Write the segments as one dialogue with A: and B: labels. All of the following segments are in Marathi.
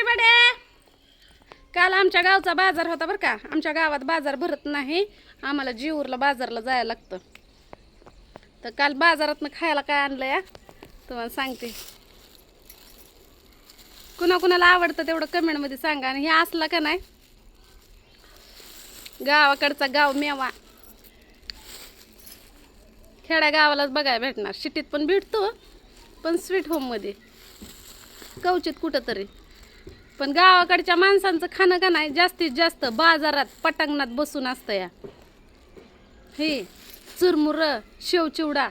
A: एव्हरीबडे? काल आमच्या गावचा बाजार होता बरं का. आमच्या गावात बाजार भरत नाही. आम्हाला जीवरला बाजारला जायला लागतं. तर काल बाजारातनं खायला काय आणलं या? तुम्हाला सांगते. कुणा कुणाला आवडतं तेवढं कमेंटमध्ये सांगा आणि हे असला का नाही? गावाकडचा गाव मेवा. खेड्या गावालाच बघायला भेटणार. सिटीत पण भेटतो पण स्वीट होममध्ये. कवचित कुठं तरी पण गावाकडच्या माणसांचं खाणं का नाही जास्तीत जास्त बाजारात पटांगणात बसून असतं या. हे चुरमुर शेवचिवडा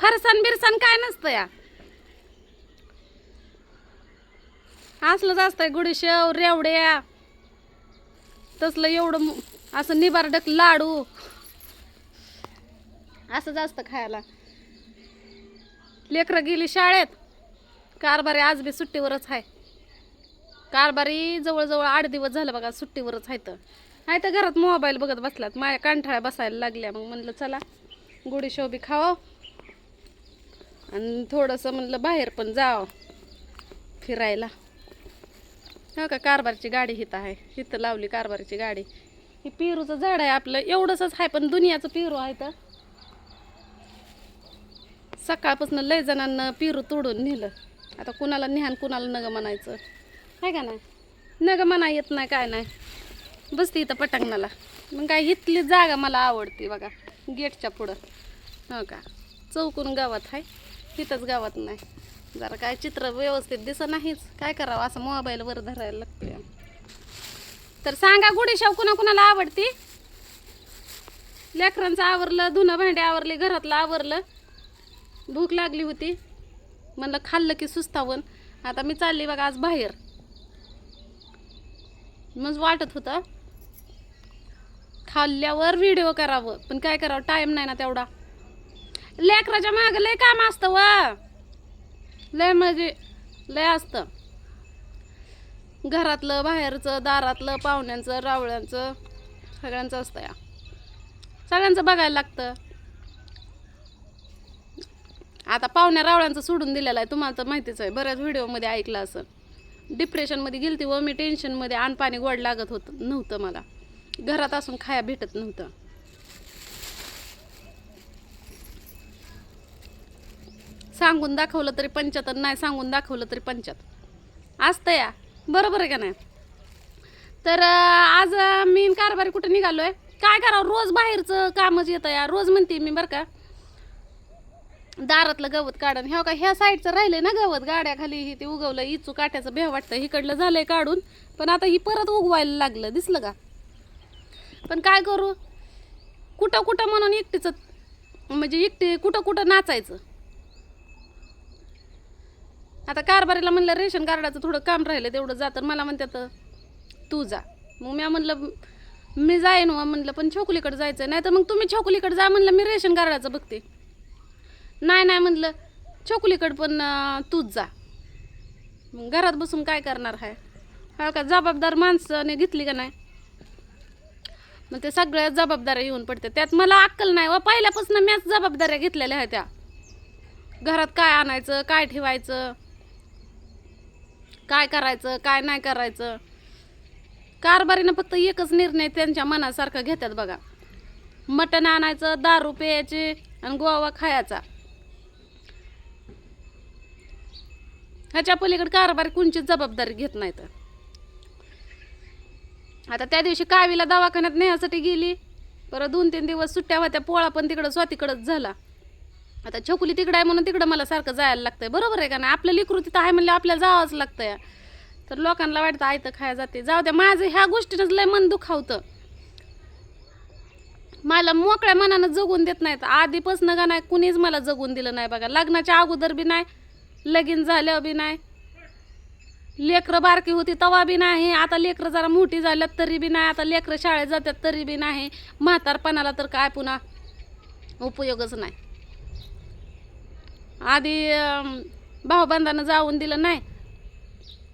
A: फरसाण बिरसाण काय नसतं या. असलंच असतंय गुडीशेव रेवड्या. तसलं एवढं असं निबारडक लाडू. असंच असतं खायला. लेकरं गेली शाळेत. कारभारी आज बी सुट्टीवरच आहे कारभारी जवळजवळ आठ दिवस झालं बघा सुट्टीवरच आहे तर आहे तर घरात मोबाईल बघत बसलात. माझ्या कांठाळ्या बसायला लागल्या. मग म्हणलं चला गुढी शोबी खावं आणि थोडंसं म्हणलं बाहेर पण जावं फिरायला. हो का? कारभारची गाडी हिथं आहे. हिथं लावली कारभारची गाडी. ही पेरूचं झाड आहे आपलं. एवढंसंच आहे पण दुनियाचं पेरू आहे तर. सकाळपासून लय जणांना पेरू तोडून नेलं. आता कुणाला निहान कुणाला नग म्हणायचं. आहे का नाही? नग म्हणा येत नाही काय नाही. बसते इथं पटांगणाला. मग काय इथली जागा मला आवडते बघा गेटच्या पुढं. हो का? चौकून गावात आहे इथंच गावात नाही. जरा काय चित्र व्यवस्थित दिसत नाहीच. काय करावं असं मोबाईलवर धरायला लागते तर सांगा गुढीशाव कुणा कुणाला आवडती? लेकरांचं आवरलं धुणं भांडे आवरली घरातलं आवरलं. भूक लागली होती. म्हणलं खाल्लं की सुस्तावून. आता मी चालली बघा आज बाहेर. मग वाटत होतं. खाल्ल्यावर व्हिडिओ करावं. पण काय करावं? टाइम नाही ना तेवढा. लेकराच्या मागं लय काम असतं व. लय म्हणजे लय असतं. घरातलं बाहेरचं दारातलं पाहुण्यांचं रावळ्यांचं सगळ्यांचं असतं या. सगळ्यांचं बघायला लागतं. आता पाहुण्या रावळ्यांचं सोडून दिलेलं आहे. तुम्हाला तर माहितीच आहे बऱ्याच व्हिडिओमध्ये ऐकलं असं. डिप्रेशनमध्ये गेलती व मी टेन्शनमध्ये आण गोड लागत होत नव्हतं मला. घरात असून खाया भेटत नव्हतं. सांगून दाखवलं तरी पंचायत नाही सांगून दाखवलं तरी पंचायत असतं या. बरोबर आहे का नाही? तर आज मी न कारभारी कुठं आहे काय करावं? रोज बाहेरचं कामच येतं या. रोज म्हणते मी बरं का दारातलं गवत काढून. ह्या हो का ह्या साईडचं राहिलंय ना गवत? गाड्याखाली ही ते उगवलं इचू काट्याचं भेव वाटतं. इकडलं झालंय काढून पण आता ही परत उगवायला लागलं. दिसलं का? पण काय करू? कुठं कुठं म्हणून एकटीचं म्हणजे एकटी कुठं कुठं नाचायचं? आता कारभारीला म्हणलं रेशन कार्डाचं थोडं काम राहिलं तेवढं जा. तर मला म्हणतात तू जा. मग मी म्हणलं मी जाईन व म्हणलं पण छोकुलीकडे जायचं नाही तर मग तुम्ही छोकुलीकडे जा म्हणलं मी रेशन कार्डाचं बघते. नाही नाही म्हटलं छोकलीकडं पण तूच जा. मग घरात बसून काय करणार आहे हा का जबाबदार माणसाने घेतली का नाही? मग ते सगळ्या जबाबदाऱ्या येऊन पडते त्यात मला अक्कल नाही व पहिल्यापासून मॅच जबाबदाऱ्या घेतलेल्या आहेत त्या. घरात काय आणायचं काय ठेवायचं काय करायचं काय नाही करायचं. कारभारीनं फक्त एकच निर्णय त्यांच्या मनासारखा घेतात बघा. मटण आणायचं दारू प्यायचे आणि गोवा खायचा. ह्याच्या पलीकडे कारभार कोणचीच जबाबदारी घेत नाही तर. आता त्या दिवशी कावीला दवाखान्यात नेण्यासाठी गेली. परत दोन तीन दिवस सुट्ट्या होत्या पोळा पण तिकडं स्वातीकडंच झाला. आता छोकुली तिकडं आहे म्हणून तिकडं मला सारखं जायला लागतंय. बरोबर आहे का नाही? आपलं लिकरू तर आहे म्हणलं आपल्याला जावंच लागतंय. तर लोकांना वाटतं आयतं खाया जाते. जाऊ द्या माझं ह्या गोष्टीनंच लय मन दुखावतं. मला मोकळ्या मनानं जगून देत नाहीत. आधीपासनं का नाही कुणीच मला जगून दिलं नाही बघा. लग्नाच्या अगोदर बी नाही लगीन झाल्यावर बी नाही. लेकरं बारकी होती तवा बी नाही. आता लेकरं जरा मोठी झाल्यात तरी बी नाही. आता लेकरं शाळेत जातात तरी बी नाही. म्हातारपणाला तर काय पुन्हा उपयोगच नाही. आधी भाऊबंधानं जाऊन दिलं नाही.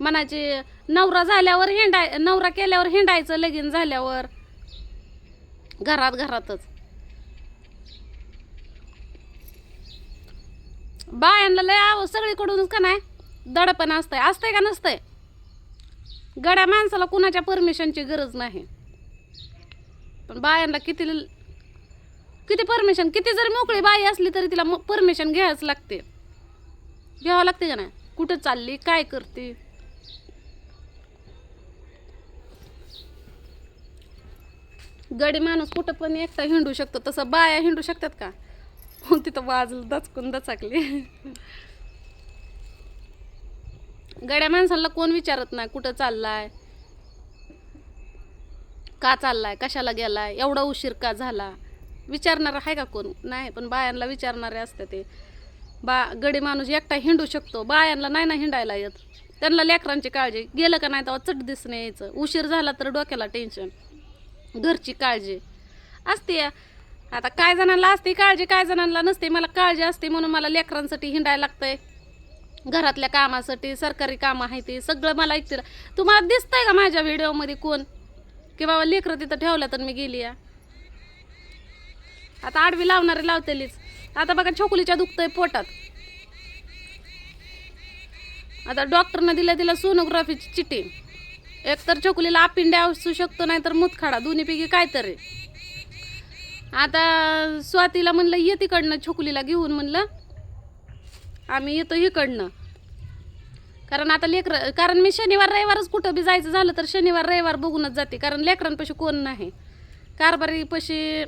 A: मनाची नवरा झाल्यावर हिंडाय नवरा केल्यावर हिंडायचं लगीन झाल्यावर. घरात घरातच. बायांना लय आव सगळीकडूनच का नाही? दडपण असतंय. असतंय का नसतंय? गड्या माणसाला कुणाच्या परमिशनची गरज नाही. पण बायांना किती किती परमिशन किती जरी मोकळी बाई असली तरी तिला परमिशन घ्यायच लागते. घ्यावं लागते का नाही? कुठं चालली काय करते? गडी माणूस कुठं पण एकटा हिंडू शकतो. तसं बाया हिंडू शकतात का? जाऊन तिथं वाजलं दचकून दचाकली. गड्या माणसांना कोण विचारत नाही कुठं चाललाय? का चाललाय? कशाला गेलाय? एवढा उशीर का झाला? विचारणार आहे का कोण? नाही पण बायांना विचारणारे असते ते. बा गडी माणूस एकटा हिंडू शकतो. बायांना नाही ना हिंडायला येत. त्यांना लेकरांची काळजी. गेलं का नाही तेव्हा चट दिसणे यायचं. उशीर झाला तर डोक्याला टेन्शन घरची काळजी. असते आता काय जणांना असते काळजी काय जणांना नसते मला काळजी असते म्हणून मला लेकरांसाठी हिंडायला लागतंय. घरातल्या कामासाठी सरकारी कामं आहे ते सगळं मला ऐकते तुम्हाला दिसतंय का माझ्या व्हिडिओमध्ये कोण? की बाबा लेकरं तिथं ठेवलं तर मी गेली या. आता आडवी लावणारे लावतेलीच. आता बघा छोकलीच्या दुखतंय पोटात. आता डॉक्टरनं दिलं तिला सोनोग्राफीची चिठी एकतर छोकलीला छोकुलीला आपिंड्या असू शकतो नाही तर मुतखाडा दोन्हीपैकी काय तरी आता स्वातीला म्हणलं ये तिकडनं छोकुलीला घेऊन म्हणलं. आम्ही येतो इकडनं. कारण आता लेकर कारण मी शनिवार रविवारच कुठं बी जायचं झालं तर शनिवार रविवार बघूनच जाते. कारण लेकरांपाशी कोण नाही. कारभारीपाशी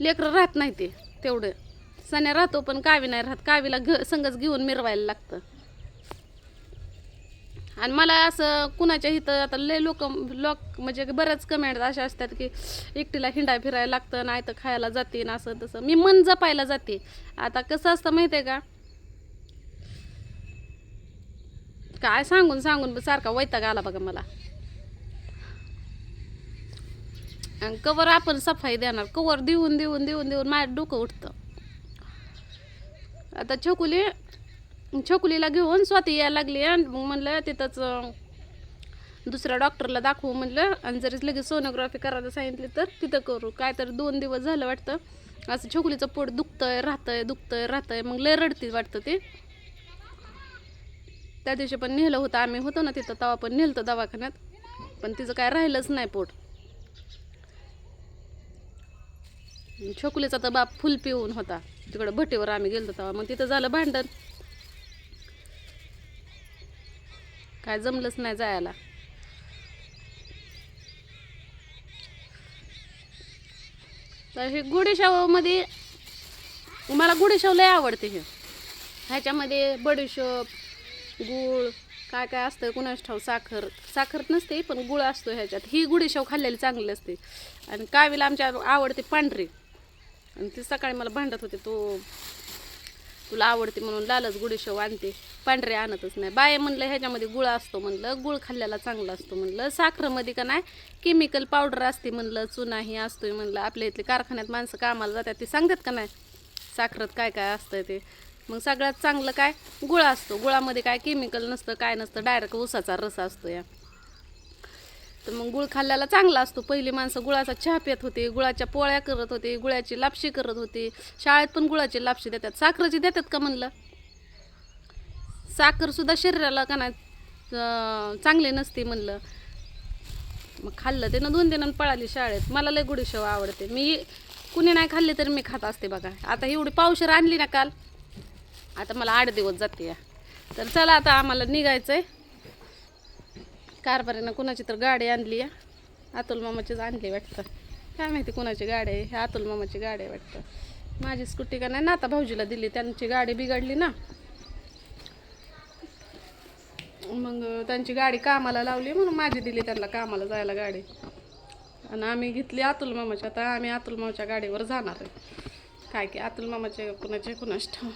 A: लेकरं राहत नाही ते तेवढं. सण्या राहतो पण कावी नाही राहत. कावीला घ संगच घेऊन मिरवायला लागतं. आणि मला असं कुणाच्या इथं आता लय लोक लोक म्हणजे बऱ्याच कमेंट अशा असतात की एकटीला हिंडा फिरायला लागतं नाही तर खायला जाते ना असं तसं. मी मन जपायला जाते. आता कसं असतं माहिती आहे का? काय सांगून सांगून सारखा वैताग आला बघा मला. आणि कवर आपण सफाई देणार कवर देऊन देऊन देऊन देऊन माझं डोकं उठतं. आता छकुली छोकुलीला घेऊन स्वाती यायला लागली आणि मग म्हणलं तिथंच दुसऱ्या डॉक्टरला दाखवू म्हणलं. आणि जरी लगेच सोनोग्राफी करायला सांगितली तर तिथं करू. काय तर दोन दिवस झालं वाटतं. असं छोकलीचं पोट दुखतंय राहतंय दुखतंय राहतंय. मग लय रडती वाटतं ते. त्या दिवशी पण नेलं होतं. आम्ही होतो ना तिथं तवा पण नेलं दवाखान्यात. पण तिचं काय राहिलंच नाही पोट. छोकुलीचा तर बाप फुल पिऊन होता. तिकडं भटीवर आम्ही गेलो तेव्हा मग तिथं झालं भांडण. काय जमलंच नाही जायला. तर हे गुढीशावमध्ये मला गुढीशाव लय आवडते हे. ह्याच्यामध्ये बडीशोप गूळ काय काय असतं कुणाच ठाव साखर. साखर नसते पण गुळ असतो ह्याच्यात. ही गुढीशाव खाल्लेली चांगली असते. आणि कावीला आमच्या आवडते पांढरी. आणि ती सकाळी मला भांडत होते तो तुला आवडते म्हणून लालच गुढीशेव आणते. पांढरे आणतच नाही. बाय म्हणलं ह्याच्यामध्ये गुळ असतो म्हणलं. गुळ खाल्ल्याला चांगला असतो म्हणलं. साखरमध्ये का नाही केमिकल पावडर असते म्हणलं चुनाही असतोय म्हणलं. आपल्या इथले कारखान्यात माणसं कामाला जातात ते सांगतात का नाही साखरेत काय काय असतं ते. मग सगळ्यात चांगलं काय गुळ असतो. गुळामध्ये काय केमिकल नसतं काय नसतं डायरेक्ट उसाचा रस असतो या. तर मग गुळ खाल्ल्याला चांगला असतो. पहिली माणसं गुळाचा चहा पित होते गुळाच्या पोळ्या करत होते गुळाची लापशी करत होते. शाळेत पण गुळाची लापशी देतात. साखरेची देतात का म्हणलं? साखरसुद्धा शरीराला का नाही चांगली नसते म्हणलं. मग खाल्लं ते ना दोन दिनानं पळाली शाळेत. मला लय गुढीशेव आवडते. मी कुणी नाही खाल्ली तर मी खात असते बघा. आता एवढी पावशर आणली ना काल. आता मला आठ दिवस जाते. या तर चला आता आम्हाला निघायचं आहे कारभारीनं कुणाची तर गाडी आणली आहे. अतुल मामाचीच आणली वाटतं. काय माहिती कुणाची गाडी आहे. हे अतुल मामाची गाडी आहे वाटतं. माझी स्कूटी का नाही नाता भाऊजीला दिली. त्यांची गाडी बिघडली ना. मग त्यांची गाडी कामाला लावली म्हणून माझी दिली त्यांना कामाला जायला गाडी. आणि आम्ही घेतली अतुल मामाची. आता आम्ही अतुल मामाच्या गाडीवर जाणार आहे. काय की अतुल मामाचे कुणाचे कुणाच ठाव